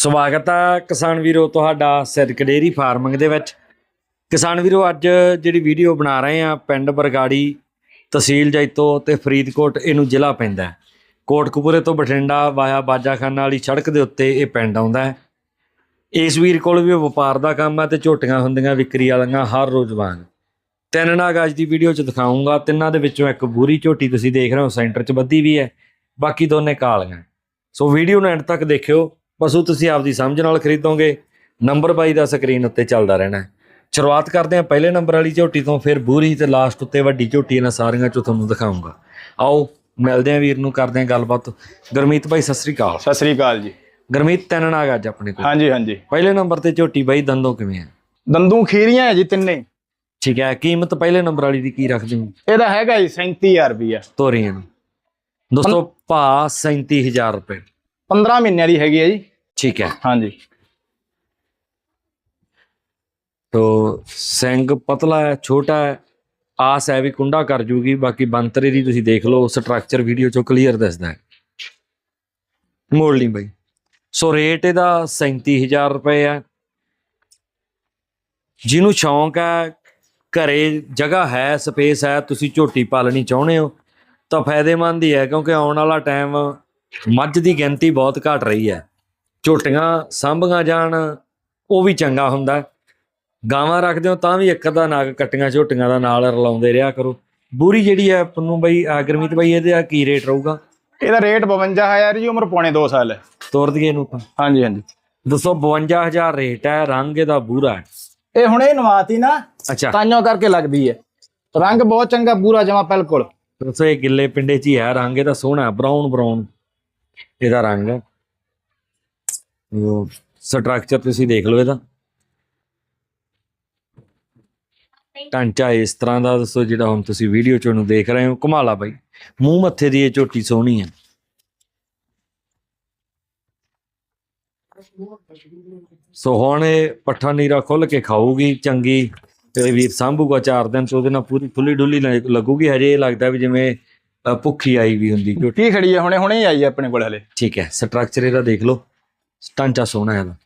ਸਵਾਗਤ ਹੈ ਕਿਸਾਨ ਵੀਰੋ ਤੁਹਾਡਾ ਸਿਰਕ ਡੇਰੀ ਫਾਰਮਿੰਗ ਦੇ ਵਿੱਚ। ਕਿਸਾਨ ਵੀਰੋ, ਅੱਜ ਜਿਹੜੀ ਵੀਡੀਓ ਬਣਾ ਰਹੇ ਆ ਪਿੰਡ ਬਰਗਾੜੀ ਤਹਿਸੀਲ ਜੈਤੋ ਤੇ ਫਰੀਦਕੋਟ, ਇਹਨੂੰ ਜ਼ਿਲ੍ਹਾ ਪੈਂਦਾ ਹੈ। ਕੋਟਕਪੂਰੇ ਤੋਂ ਬਠਿੰਡਾ ਵਾਇਆ ਬਾਜਾਖਾਨਾ ਵਾਲੀ ਸੜਕ ਦੇ ਉੱਤੇ ਇਹ ਪਿੰਡ ਆਉਂਦਾ ਹੈ। ਇਸ ਵੀਰ ਕੋਲ ਵੀ ਵਪਾਰ ਦਾ ਕੰਮ ਹੈ ਤੇ ਝੋਟੀਆਂ ਹੁੰਦੀਆਂ, ਵਿਕਰੀ ਵਾਲੀਆਂ ਹਰ ਰੋਜ਼ ਵਾਂਗ। ਤਿੰਨ ਨਾਗ ਅੱਜ ਦੀ ਵੀਡੀਓ ਚ ਦਿਖਾਉਂਗਾ ਤਿੰਨਾਂ ਦੇ ਵਿੱਚੋਂ ਇੱਕ ਬੂਰੀ ਝੋਟੀ ਤੁਸੀਂ ਦੇਖ ਰਹੇ ਹੋ, ਸੈਂਟਰ ਚ ਬੱਧੀ ਵੀ ਹੈ, ਬਾਕੀ ਦੋਨੇ ਕਾਲੀਆਂ। ਸੋ ਵੀਡੀਓ ਨੂੰ ਐਂਡ ਤੱਕ ਦੇਖਿਓ। ਪਸ਼ੂ ਤੁਸੀਂ ਆਪਦੀ ਸਮਝ ਨਾਲ ਖਰੀਦੋਗੇ। ਨੰਬਰ ਬਾਈ ਦਾ ਸਕਰੀਨ ਉੱਤੇ ਚੱਲਦਾ ਰਹਿਣਾ ਹੈ। ਸ਼ੁਰੂਆਤ ਕਰਦੇ ਹਾਂ ਪਹਿਲੇ ਨੰਬਰ ਵਾਲੀ ਝੋਟੀ ਤੋਂ ਫਿਰ ਬੂਰੀ ਤੇ ਲਾਸਟ ਉੱਤੇ ਵੱਡੀ ਝੋਟੀ ਇਹਨਾਂ ਸਾਰੀਆਂ ਚੋਂ ਤੁਹਾਨੂੰ ਦਿਖਾਉਂਗਾ। ਆਓ ਮਿਲਦੇ ਹਾਂ ਵੀਰ ਨੂੰ ਕਰਦੇ ਹਾਂ ਗੱਲਬਾਤ। ਗੁਰਮੀਤ ਭਾਈ ਸਤਿ ਸ੍ਰੀ ਅਕਾਲ। ਸਤਿ ਸ੍ਰੀ ਅਕਾਲ ਜੀ। ਗੁਰਮੀਤ ਤਿੰਨ ਨਾਗ ਅੱਜ ਆਪਣੇ ਕੋਲ। ਹਾਂਜੀ ਹਾਂਜੀ। ਪਹਿਲੇ ਨੰਬਰ ਤੇ ਝੋਟੀ ਬਾਈ ਦੰਦੋਂ ਕਿਵੇਂ ਹੈ? ਦੰਦੂ ਖੀਰੀਆਂ ਹੈ ਜੀ ਤਿੰਨੇ। ਠੀਕ ਹੈ ਕੀਮਤ ਪਹਿਲੇ ਨੰਬਰ ਵਾਲੀ ਦੀ ਕੀ ਰੱਖਦੇ ਹੋ? ਇਹਦਾ ਹੈਗਾ ਜੀ 37000 ਰੁਪਿਆ ਤੋਰੀਆਂ ਦੋਸਤੋ ਭਾ 37000 ਰੁਪਏ। 15 ਮਹੀਨਿਆਂ ਦੀ ਹੈਗੀ ਹੈ ਜੀ। ਠੀਕ ਹੈ। ਹਾਂਜੀ। ਤੋ ਸਿੰਘ ਪਤਲਾ ਹੈ ਛੋਟਾ ਹੈ ਆਸ ਹੈ ਵੀ ਕੁੰਡਾ ਕਰ ਜੂਗੀ ਬਾਕੀ ਬੰਤਰੇ ਦੀ ਤੁਸੀਂ ਦੇਖ ਲਓ ਸਟਰਕਚਰ ਵੀਡੀਓ ਚੋਂ ਕਲੀਅਰ ਦਿਸਦਾ ਹੈ। ਮੋੜ ਲਈ ਬਈ। ਸੋ ਰੇਟ ਇਹਦਾ 37000 ਰੁਪਏ ਹੈ। ਜਿਹਨੂੰ ਸ਼ੌਂਕ ਹੈ ਘਰੇ ਜਗ੍ਹਾ ਹੈ ਸਪੇਸ ਹੈ ਤੁਸੀਂ ਝੋਟੀ ਪਾਲਣੀ ਚਾਹੁੰਦੇ ਹੋ ਤਾਂ ਫਾਇਦੇਮੰਦ ਹੀ ਹੈ ਕਿਉਂਕਿ ਆਉਣ ਵਾਲਾ ਟਾਈਮ ਮੱਝ ਦੀ ਗਿਣਤੀ ਬਹੁਤ ਘਟ ਰਹੀ ਹੈ। ਝੋਟੀਆਂ ਸਾਂਭੀਆਂ ਜਾਣ ਉਹ ਵੀ ਚੰਗਾ ਹੁੰਦਾ। ਗਾਵਾਂ ਰੱਖਦੇ ਹੋ ਤਾਂ ਵੀ ਇੱਕ ਦਾ ਨਗ ਕੱਟੀਆਂ ਝੋਟੀਆਂ ਦਾ ਨਾਲ ਰਲਾਉਂਦੇ ਰਿਹਾ ਕਰੋ। ਬੂਰੀ ਜਿਹੜੀ ਹੈ ਪੰਨੂ ਬਾਈ ਗੁਰਮੀਤ ਬਾਈ ਇਹਦੇ ਆ ਕੀ ਰੇਟ ਰਹੂਗਾ? ਇਹਦਾ ਰੇਟ 52000 ਜੀ ਉਮਰ ਪੌਣੇ 2 ਸਾਲ ਹੈ। ਤੋਰ ਦਈਏ ਇਹਨੂੰ ਆਪਾਂ। ਹਾਂਜੀ ਹਾਂਜੀ। ਦੱਸੋ 52000 ਰੇਟ ਹੈ ਰੰਗ ਇਹਦਾ ਬੂਰਾ ਹੈ। ਇਹ ਹੁਣੇ ਨਵਾਤੀ ਨਾ ਅੱਛਾ। ਤਾਂਿਓ ਕਰਕੇ ਲੱਗਦੀ ਹੈ। ਰੰਗ ਬਹੁਤ ਚੰਗਾ ਪੂਰਾ ਜਮਾ ਬਿਲਕੁਲ। ਦੱਸੋ ਇਹ ਗਿੱਲੇ ਪਿੰਡੇ 'ਚ ਹੀ ਹੈ ਰੰਗ ਇਹਦਾ ਸੋਹਣਾ ਬਰਾਊਨ ਬਰਾਊਨ ਇਹਦਾ ਰੰਗ। ਹੈ ਸਟਰਕਚਰ ਤੁਸੀਂ ਦੇਖ ਲਓ ਇਹਦਾ। ਢਾਂਚਾ ਇਸ ਤਰ੍ਹਾਂ ਦਾ ਦੱਸੋ ਜਿਹੜਾ ਹੁਣ ਤੁਸੀਂ ਵੀਡੀਓ 'ਚ ਉਹਨੂੰ ਦੇਖ ਰਹੇ ਹੋ। ਕਮਾਲਾ ਬਾਈ ਮੂੰਹ ਮੱਥੇ ਦੀ ਇਹ ਝੋਟੀ ਸੋਹਣੀ ਹੈ। ਸੋ ਹੁਣ ਇਹ ਪੱਠਾ ਨੀਰਾ ਖੁੱਲ ਕੇ ਖਾਊਗੀ ਚੰਗੀ। ਤੇ ਵੀਰ ਸਾਂਭੂਗਾ ਚਾਰ ਦਿਨ ਤੇ ਉਹਦੇ ਨਾਲ ਪੂਰੀ ਫੁੱਲੀ ਡੁੱਲੀ ਲੱਗ- ਲੱਗੂਗੀ। ਹਜੇ ਇਹ ਲੱਗਦਾ ਵੀ ਜਿਵੇਂ ਭੁੱਖੀ ਆਈ ਵੀ ਹੁੰਦੀ ਝੋਟੀ। ਖੜੀ ਹੈ ਹੁਣੇ ਹੁਣੇ ਆਈ ਹੈ ਆਪਣੇ ਕੋਲ ਹਲੇ। ਠੀਕ ਹੈ ਸਟਰਕਚਰ ਇਹਦਾ ਦੇਖ ਲਓ। ਢਾਂਚਾ ਸੋਹਣਾ ਹੈ ਇਹਦਾ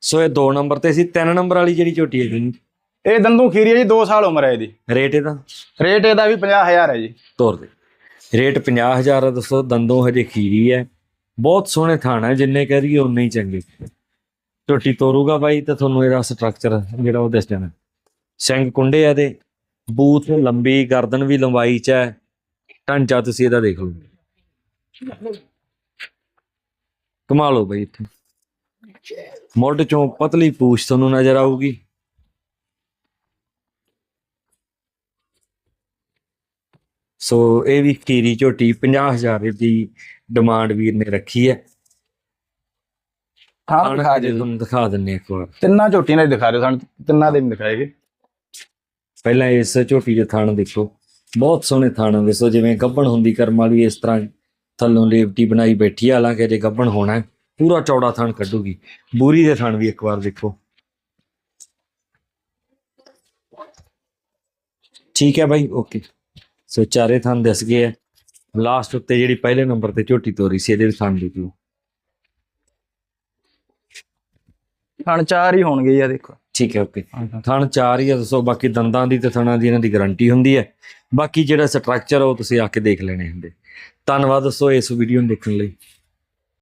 ਸੋ ਇਹ 2 ਨੰਬਰ ਤੇ ਸੀ 3 ਨੰਬਰ ਵਾਲੀ ਜਿਹੜੀ ਝੋਟੀ ਹੈ ਜੀ। ਇਹ ਦੰਦੂ ਖੀਰੀ ਹੈ ਜੀ 2 ਸਾਲ ਉਮਰ ਹੈ ਇਹਦੀ। ਰੇਟ ਇਹਦਾ? ਰੇਟ ਇਹਦਾ ਵੀ 50000 ਹੈ ਜੀ। ਤੋਰ ਦੇ। ਰੇਟ 50000 ਹੈ ਦੱਸੋ ਦੰਦੋਂ ਹਜੇ ਖੀਰੀ ਹੈ। ਬਹੁਤ ਸੋਹਣੇ ਥਾਣ ਹੈ ਜਿੰਨੇ ਕਹਿ ਰਹੀ ਉਨੇ ਹੀ ਚੰਗੇ। ਝੋਟੀ ਤੋਰੂਗਾ ਬਾਈ ਤਾਂ ਤੁਹਾਨੂੰ ਇਹਦਾ ਸਟਰਕਚਰ ਜਿਹੜਾ ਉਹ ਦਿਸ ਜਾਣਾ ਸਿੰਘ ਕੁੰਡੇ ਆ ਇਹਦੇ। ਬੂਥ ਲੰਬੀ ਗਰਦਨ ਵੀ ਲੰਬਾਈ ਚ ਹੈ। ਢਾਂਚਾ ਤੁਸੀਂ ਇਹਦਾ ਦੇਖ ਲਓ। ਕਮਾਲ ਹੋ ਬਈ ਇੱਥੇ। ਮੁੱਢ ਚੋਂ ਪਤਲੀ ਪੂਛ ਤੁਹਾਨੂੰ ਨਜ਼ਰ ਆਊਗੀ। ਸੋ ਇਹ ਵੀ ਖੀਰੀ ਝੋਟੀ 50000 ਦੀ ਡਿਮਾਂਡ ਵੀਰ ਨੇ ਰੱਖੀ ਹੈ। ਹਾਂ ਦਿਖਾ ਜੇ ਤੁਹਾਨੂੰ ਦਿਖਾ ਦਿੰਨੇ ਇੱਕ ਵਾਰ। ਤਿੰਨਾਂ ਝੋਟੀਆਂ ਦੇ ਦਿਖਾ ਦਿਓ ਸਾਨੂੰ ਤਿੰਨਾਂ ਦੇ ਨਹੀਂ ਦਿਖਾਏਗੇ। ਪਹਿਲਾਂ ਇਸ ਝੋਟੀ ਦੇ ਥਣ ਦੇਖੋ ਬਹੁਤ ਸੋਹਣੇ ਥਣ ਦੇਖੋ ਜਿਵੇਂ ਗੱਬਣ ਹੁੰਦੀ ਕਰਮ ਵਾਲੀ ਇਸ ਤਰ੍ਹਾਂ ਥੱਲੋਂ ਲੇਵਟੀ ਬਣਾਈ ਬੈਠੀ ਹਾਲਾਂਕਿ ਜੇ ਗੱਬਣ ਹੋਣਾ ਪੂਰਾ ਚੌੜਾ ਥਣ ਕੱਢੂਗੀ। ਬੂਰੀ ਦੇ ਥਣ ਵੀ ਇੱਕ ਵਾਰ ਦੇਖੋ। ਠੀਕ ਹੈ ਬਾਈ ਓਕੇ। ਸੋ ਚਾਰੇ ਥਣ ਦਿਸ ਗਏ ਆ ਲਾਸਟ ਉੱਤੇ ਜਿਹੜੀ ਪਹਿਲੇ ਨੰਬਰ ਤੇ ਝੋਟੀ ਤੋਰੀ ਸੀ ਇਹਦੇ ਥਣ ਦੇਖ ਲਓ। ਹਣ ਚਾਰ ਹੀ ਹੋਣਗੇ ਆ ਦੇਖੋ। ਠੀਕ ਹੈ ਓਕੇ। ਥਣ ਚਾਰ ਹੀ ਆ ਦੱਸੋ ਬਾਕੀ ਦੰਦਾਂ ਦੀ ਤੇ ਥਣਾਂ ਦੀ ਇਹਨਾਂ ਦੀ ਗਾਰੰਟੀ ਹੁੰਦੀ ਹੈ। ਬਾਕੀ ਜਿਹੜਾ ਸਟਰਕਚਰ ਉਹ ਤੁਸੀਂ ਆ ਕੇ ਦੇਖ ਲੈਣੇ ਹੁੰਦੇ। ਧੰਨਵਾਦ ਦੱਸੋ ਇਸ ਵੀਡੀਓ ਨੂੰ ਦੇਖਣ ਲਈ।